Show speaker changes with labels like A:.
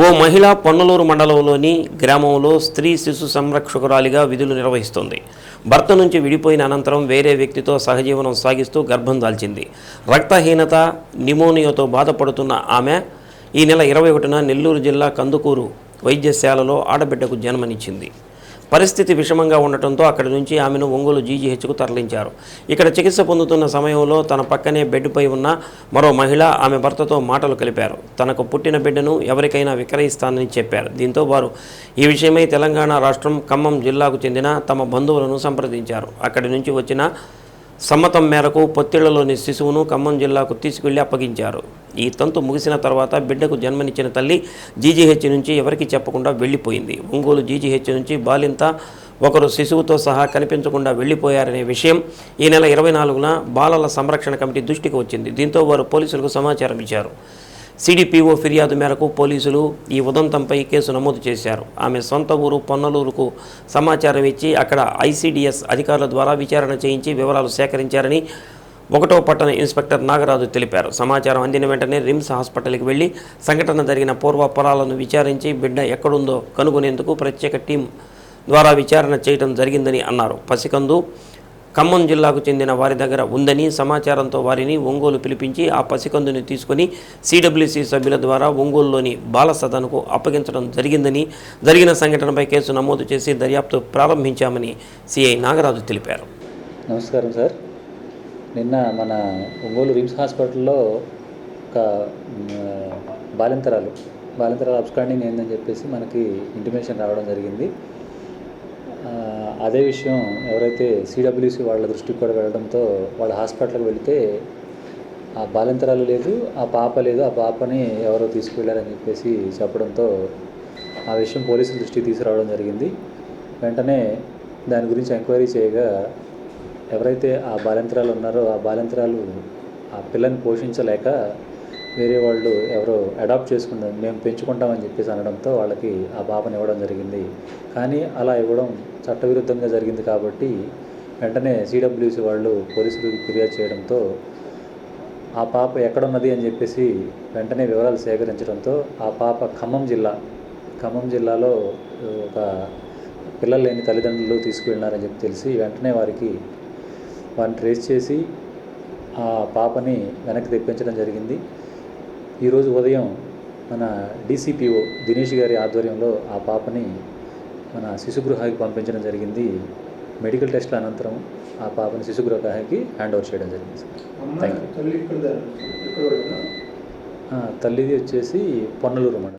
A: ఓ మహిళ పొన్నలూరు మండలంలోని గ్రామంలో స్త్రీ శిశు సంరక్షకురాలిగా విధులు నిర్వహిస్తుంది. భర్త నుంచి విడిపోయిన అనంతరం వేరే వ్యక్తితో సహజీవనం సాగిస్తూ గర్భం దాల్చింది. రక్తహీనత నిమోనియాతో బాధపడుతున్న ఆమె ఈ నెల ఇరవై ఒకటిన నెల్లూరు జిల్లా కందుకూరు వైద్యశాలలో ఆడబిడ్డకు జన్మనిచ్చింది. పరిస్థితి విషమంగా ఉండటంతో అక్కడి నుంచి ఆమెను ఒంగోలు జీజీహెచ్కు తరలించారు. ఇక్కడ చికిత్స పొందుతున్న సమయంలో తన పక్కనే బెడ్పై ఉన్న మరో మహిళ ఆమె భర్తతో మాటలు కలిపారు. తనకు పుట్టిన బిడ్డను ఎవరికైనా విక్రయిస్తానని చెప్పారు. దీంతో వారు ఈ విషయమై తెలంగాణ రాష్ట్రం ఖమ్మం జిల్లాకు చెందిన తమ బంధువులను సంప్రదించారు. అక్కడి నుంచి వచ్చిన సమ్మతం మేరకు పొత్తిళ్ళలోని శిశువును ఖమ్మం జిల్లాకు తీసుకెళ్ళి అప్పగించారు. ఈ తంతు ముగిసిన తర్వాత బిడ్డకు జన్మనిచ్చిన తల్లి జీజీహెచ్ నుంచి ఎవరికి చెప్పకుండా వెళ్ళిపోయింది. ఒంగోలు జీజీహెచ్ నుంచి బాలింత ఒకరు శిశువుతో సహా కనిపించకుండా వెళ్ళిపోయారనే విషయం ఈ నెల ఇరవై నాలుగున బాలల సంరక్షణ కమిటీ దృష్టికి వచ్చింది. దీంతో వారు పోలీసులకు సమాచారం ఇచ్చారు. సిడిపిఓ ఫిర్యాదు మేరకు పోలీసులు ఈ ఉదంతంపై కేసు నమోదు చేశారు. ఆమె సొంత ఊరు పొన్నలూరుకు సమాచారం ఇచ్చి అక్కడ ఐసిడిఎస్ అధికారుల ద్వారా విచారణ చేయించి వివరాలు సేకరించారని ఒకటో పట్టణ ఇన్స్పెక్టర్ నాగరాజు తెలిపారు. సమాచారం అందిన వెంటనే రిమ్స్ హాస్పిటల్కి వెళ్ళి సంఘటన జరిగిన పూర్వపరాలను విచారించి బిడ్డ ఎక్కడుందో కనుగొనేందుకు ప్రత్యేక టీం ద్వారా విచారణ చేయడం జరిగిందని అన్నారు. పసికందు ఖమ్మం జిల్లాకు చెందిన వారి దగ్గర ఉందని సమాచారంతో వారిని ఒంగోలు పిలిపించి ఆ పసికందుని తీసుకుని సిడబ్ల్యూసి సభ్యుల ద్వారా ఒంగోలులోని బాల సదన్కు అప్పగించడం జరిగిందని జరిగిన సంఘటనపై కేసు నమోదు చేసి దర్యాప్తు ప్రారంభించామని సిఐ నాగరాజు తెలిపారు.
B: నమస్కారం సార్. నిన్న మన ఒంగోలు రిమ్స్ హాస్పిటల్లో ఒక బాలింతరాలు బాలింతరాలు అబ్స్కాండింగ్ అయిందని చెప్పేసి మనకి ఇంటిమేషన్ రావడం జరిగింది. అదే విషయం ఎవరైతే సిడబ్ల్యూసి వాళ్ళ దృష్టికి కూడా వెళ్ళడంతో వాళ్ళ హాస్పిటల్కి వెళితే ఆ బాలింతరాలు లేదు ఆ పాప లేదు ఆ పాపని ఎవరో తీసుకువెళ్ళారని చెప్పేసి చెప్పడంతో ఆ విషయం పోలీసుల దృష్టికి తీసుకురావడం జరిగింది. వెంటనే దాని గురించి ఎంక్వైరీ చేయగా ఎవరైతే ఆ బాలింతరాలు ఉన్నారో ఆ బాలింతరాలు ఆ పిల్లని పోషించలేక వేరే వాళ్ళు ఎవరో అడాప్ట్ చేసుకుంటాం మేము పెంచుకుంటామని చెప్పేసి అనడంతో వాళ్ళకి ఆ పాపని ఇవ్వడం జరిగింది. కానీ అలా ఇవ్వడం చట్టవిరుద్ధంగా జరిగింది కాబట్టి వెంటనే సిడబ్ల్యూసి వాళ్ళు పోలీసులకు ఫిర్యాదు చేయడంతో ఆ పాప ఎక్కడున్నది అని చెప్పేసి వెంటనే వివరాలు సేకరించడంతో ఆ పాప ఖమ్మం జిల్లా ఖమ్మం జిల్లాలో ఒక పిల్లలు లేని తల్లిదండ్రులు తీసుకువెళ్ళినారని చెప్పి తెలిసి వెంటనే వారికి వారిని ట్రేస్ చేసి ఆ పాపని వెనక్కి తెప్పించడం జరిగింది. ఈరోజు ఉదయం మన డీసీపీఓ దినేష్ గారి ఆధ్వర్యంలో ఆ పాపని మన శిశుగృహానికి పంపించడం జరిగింది. మెడికల్ టెస్ట్ల అనంతరం ఆ పాపని శిశుగృహానికి హ్యాండ్ ఓవర్ చేయడం జరిగింది సార్. థ్యాంక్ యూ తల్లిది వచ్చేసి పొన్నలూరు మండలం.